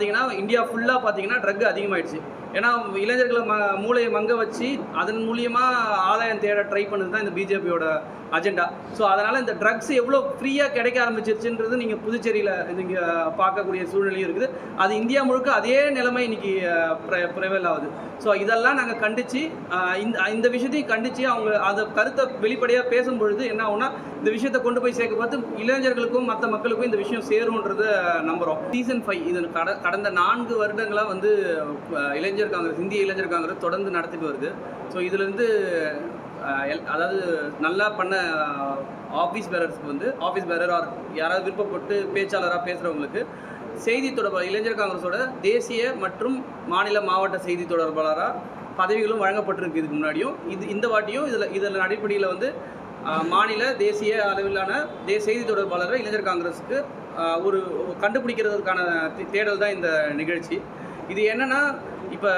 பார்த்தீங்கன்னா இந்தியா ஃபுல்லாக பார்த்தீங்கன்னா ட்ரக் அதிகமாகிடுச்சு ஏன்னா இளைஞர்களை ம மூளையை மங்க வச்சு அதன் மூலியமாக ஆதாயம் தேட ட்ரை பண்ணது தான் இந்த பிஜேபியோட அஜெண்டா ஸோ அதனால் இந்த ட்ரக்ஸ் எவ்வளோ ஃப்ரீயாக கிடைக்க ஆரம்பிச்சிருச்சுன்றது நீங்கள் புதுச்சேரியில் நீங்கள் பார்க்கக்கூடிய சூழ்நிலையும் இருக்குது. அது இந்தியா முழுக்க அதே நிலைமை இன்னைக்கு ப்ரிவல் ஆகுது ஸோ இதெல்லாம் நாங்கள் கண்டித்து இந்த இந்த விஷயத்தையும் கண்டித்து அவங்க அதை கருத்தை வெளிப்படையாக பேசும் பொழுது என்ன ஆகுனா இந்த விஷயத்தை கொண்டு போய் சேர்க்க பார்த்து இளைஞர்களுக்கும் மற்ற மக்களுக்கும் இந்த விஷயம் சேரும்ன்றதை நம்புகிறோம் சீசன் ஃபைவ் இது கட கடந்த நான்கு வருடங்களாக வந்து இளைஞர் காங்கிரஸ் இந்திய இளைஞர் காங்கிரஸ் தொடர்ந்து நடத்திட்டு வருது. ஸோ இதுலேருந்து அதாவது நல்லா பண்ண ஆஃபீஸ் பேரர்ஸ்க்கு வந்து ஆஃபீஸ் பேரர் ஆர் யாராவது விருப்பப்பட்டு பேச்சாளராக பேசுகிறவங்களுக்கு செய்தி தொடர்பாளர் இளைஞர் காங்கிரஸோட தேசிய மற்றும் மாநில மாவட்ட செய்தி தொடர்பாளராக பதவிகளும் வழங்கப்பட்டிருக்கு இதுக்கு முன்னாடியும். இது இந்த வாட்டியும் இதில் இதில் அடிப்படையில் வந்து மாநில தேசிய அளவிலான தே செய்தி தொடர்பாளரை இளைஞர் காங்கிரஸுக்கு ஒரு கண்டுபிடிக்கிறதுக்கான தே- தேடல் தான் இந்த நிகழ்ச்சி. இது என்னென்னா இப்போ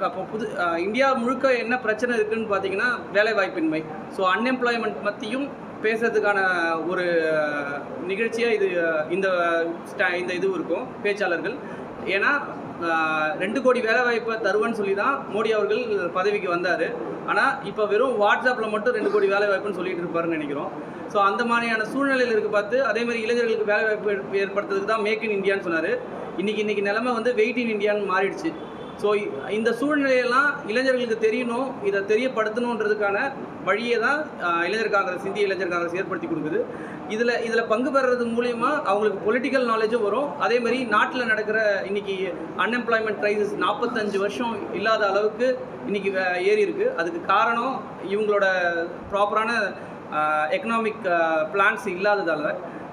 அப்போ புது இந்தியா முழுக்க என்ன பிரச்சனை இருக்குதுன்னு பார்த்தீங்கன்னா வேலைவாய்ப்பின்மை. ஸோ அன்எம்ப்ளாய்மெண்ட் பற்றியும் பேசுறதுக்கான ஒரு நிகழ்ச்சியாக இது இந்த இந்த இது இருக்கும் பேச்சாளர்கள். ஏன்னா ரெண்டு கோடி வேலைவாய்ப்பை தருவேன்னு சொல்லி தான் மோடி அவர்கள் பதவிக்கு வந்தார். ஆனால் இப்போ வெறும் வாட்ஸ்அப்பில் மட்டும் ரெண்டு கோடி வேலைவாய்ப்புன்னு சொல்லிட்டு இருப்பாருன்னு நினைக்கிறோம். ஸோ அந்த மாதிரியான சூழ்நிலையில் இருக்க பார்த்து அதேமாதிரி இளைஞர்களுக்கு வேலைவாய்ப்பு ஏற்படுத்துறதுக்கு தான் மேக் இன் இந்தியான்னு சொன்னார். இன்னைக்கு இன்றைக்கி நிலமை வந்து வெயிட் இன் இந்தியான்னு மாறிடுச்சு. ஸோ இந்த சூழ்நிலையெல்லாம் இளைஞர்களுக்கு தெரியணும் இதை தெரியப்படுத்தணுன்றதுக்கான வழியை தான் இளைஞர் காங்கிரஸ் இந்திய இளைஞர் காங்கிரஸ் ஏற்படுத்தி கொடுக்குது. இதில் இதில் பங்கு பெறுறது மூலிமா அவங்களுக்கு பொலிட்டிக்கல் நாலேஜும் வரும். அதே மாதிரி நாட்டில் நடக்கிற இன்னைக்கு அன்எம்ப்ளாய்மெண்ட் க்ரைசிஸ் நாற்பத்தஞ்சு வருஷம் இல்லாத அளவுக்கு இன்றைக்கி ஏறி இருக்கு. அதுக்கு காரணம் இவங்களோட ப்ராப்பரான எக்கனாமிக் பிளான்ஸ் இல்லாததால்.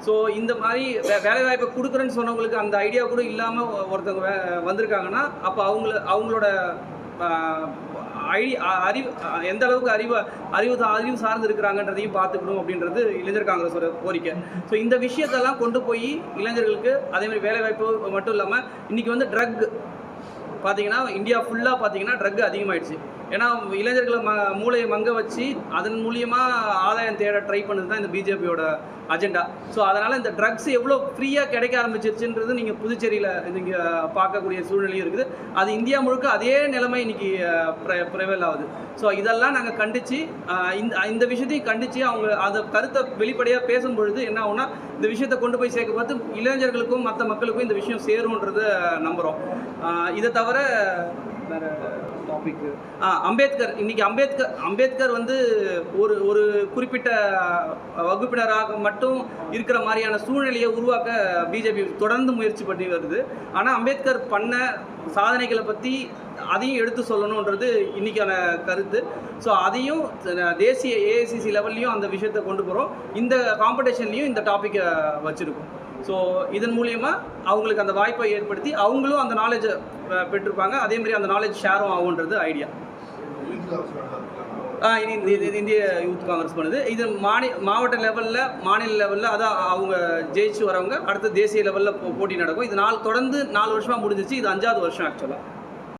ஸோ இந்த மாதிரி வே வேலைவாய்ப்பை கொடுக்குறேன்னு சொன்னவங்களுக்கு அந்த ஐடியா கூட இல்லாமல் ஒருத்தவங்க வந்திருக்காங்கன்னா அப்போ அவங்கள அவங்களோட ஐடி அறிவு எந்த அளவுக்கு அறிவு அறிவு அறிவு சார்ந்து இருக்கிறாங்கன்றதையும் பார்த்துக்கணும் அப்படின்றது இளைஞர் காங்கிரஸோட கோரிக்கை. ஸோ இந்த விஷயத்தெல்லாம் கொண்டு போய் இளைஞர்களுக்கு அதே மாதிரி வேலைவாய்ப்பு மட்டும் இல்லாமல் இன்றைக்கி வந்து ட்ரக் பார்த்தீங்கன்னா இந்தியா ஃபுல்லாக பார்த்தீங்கன்னா ட்ரக் அதிகமாகிடுச்சு ஏன்னா இளைஞர்களை ம மூளையை மங்க வச்சு அதன் மூலியமாக ஆதாயம் தேட ட்ரை பண்ணது தான் இந்த பிஜேபியோட அஜெண்டா ஸோ அதனால் இந்த ட்ரக்ஸ் எவ்வளோ ஃப்ரீயாக கிடைக்க ஆரம்பிச்சிருச்சுன்றது நீங்கள் புதுச்சேரியில் நீங்கள் பார்க்கக்கூடிய சூழ்நிலையும் இருக்குது. அது இந்தியா முழுக்க அதே நிலைமை இன்னைக்கு ப்ரைவல் ஆகுது. ஸோ இதெல்லாம் நாங்கள் கண்டித்து இந்த இந்த விஷயத்தையும் கண்டித்து அவங்க அதை கருத்தை வெளிப்படையாக பேசும் பொழுது என்ன ஆகும்னா இந்த விஷயத்தை கொண்டு போய் சேர்க்க பார்த்து இளைஞர்களுக்கும் மற்ற மக்களுக்கும் இந்த விஷயம் சேரும்ன்றதை நம்புகிறோம் இதை தவிர வேற டாபிக் அம்பேத்கர் இன்னைக்கு அம்பேத்கர் அம்பேத்கர் வந்து ஒரு ஒரு குறிப்பிட்ட வகுப்பினராக மட்டும் இருக்கிற மாதிரியான சூழ்நிலையை உருவாக்க பிஜேபி தொடர்ந்து முயற்சி பண்ணி வருது. ஆனால் அம்பேத்கர் பண்ண சாதனைகளை பற்றி அதையும் எடுத்து சொல்லணுன்றது இன்னைக்கான கருத்து. ஸோ அதையும் தேசிய ஏஐசிசி லெவல்லையும் அந்த விஷயத்தை கொண்டு போகிறோம் இந்த காம்படிஷன்லையும் இந்த டாப்பிக்கை வச்சுருக்கோம். ஸோ இதன் மூலயமா அவங்களுக்கு அந்த வாய்ப்பை ஏற்படுத்தி அவங்களும் அந்த நாலேஜை பெற்றிருப்பாங்க. அதே மாதிரி அந்த நாலேஜ் ஷேரும் ஆகுன்றது ஐடியா ஆ இது இது இந்திய யூத் காங்கிரஸ் பண்ணுது. இது மாநி மாவட்ட லெவலில் மாநில லெவலில் அதான் அவங்க ஜெயிச்சு வரவங்க அடுத்து தேசிய லெவலில் போட்டி நடக்கும். இது நாலு தொடர்ந்து நாலு வருஷமாக முடிஞ்சிச்சு. இது அஞ்சாவது வருஷம் ஆக்சுவலாக